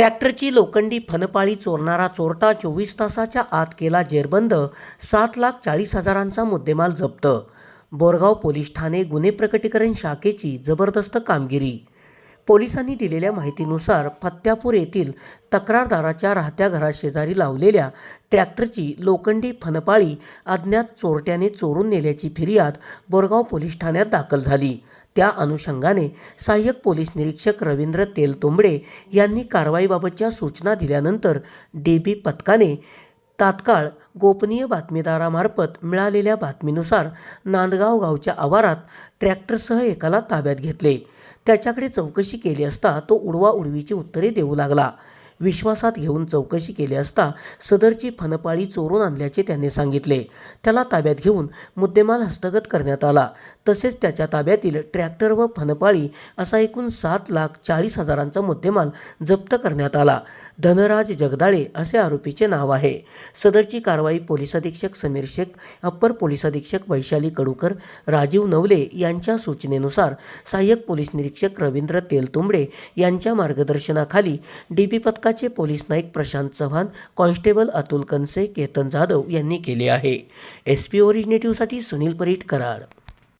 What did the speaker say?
ट्रॅक्टरची लोखंडी फनपाळी चोरणारा चोरटा चोवीस तासाच्या आत केला जेरबंद सात लाख चाळीस हजारांचा मुद्देमाल जप्त. बोरगाव पोलीस ठाणे गुन्हे प्रकटीकरण शाखेची जबरदस्त कामगिरी पोलिसांनी दिलेल्या माहितीनुसार फत्यापूर येथील तक्रारदाराच्या राहत्या घराशेजारी लावलेल्या ट्रॅक्टरची लोखंडी फनपाळी अज्ञात चोरट्याने चोरून नेल्याची फिर्याद बोरगाव पोलीस ठाण्यात दाखल झाली. त्या अनुषंगाने सहाय्यक पोलीस निरीक्षक रवींद्र तेलतुंबडे यांनी कारवाईबाबतच्या सूचना दिल्यानंतर डी बी पथकाने तात्काळ गोपनीय बातमीदारामार्फत मिळालेल्या बातमीनुसार नांदगाव गावच्या आवारात ट्रॅक्टरसह एकाला ताब्यात घेतले. त्याच्याकडे चौकशी केली असता तो उडवा उडवीची उत्तरे देऊ लागला. विश्वासात घेऊन चौकशी केली असता सदरची फनपाळी चोरून आणल्याचे त्यांनी सांगितले. त्याला ताब्यात घेऊन मुद्देमाल हस्तगत करण्यात आला. तसेच त्याच्या ताब्यातील ट्रॅक्टर व फनपाळी असा एकूण सात लाख चाळीस हजारांचा मुद्देमाल जप्त करण्यात आला. धनराज जगदाळे असे आरोपीचे नाव आहे. सदरची कारवाई पोलीस अधीक्षक समीर शेख अप्पर पोलीस अधीक्षक वैशाली कडूकर राजीव नवले यांच्या सूचनेनुसार सहाय्यक पोलीस निरीक्षक रवींद्र तेलतुंबडे यांच्या मार्गदर्शनाखाली डी पी पथका पथकाचे पोलीस नाईक प्रशांत चव्हाण कॉन्स्टेबल अतुल कनसे केतन जाधव यांनी केले आहे. एस पी ओरिजिनेटिव्हसाठी सुनील परीट कराड.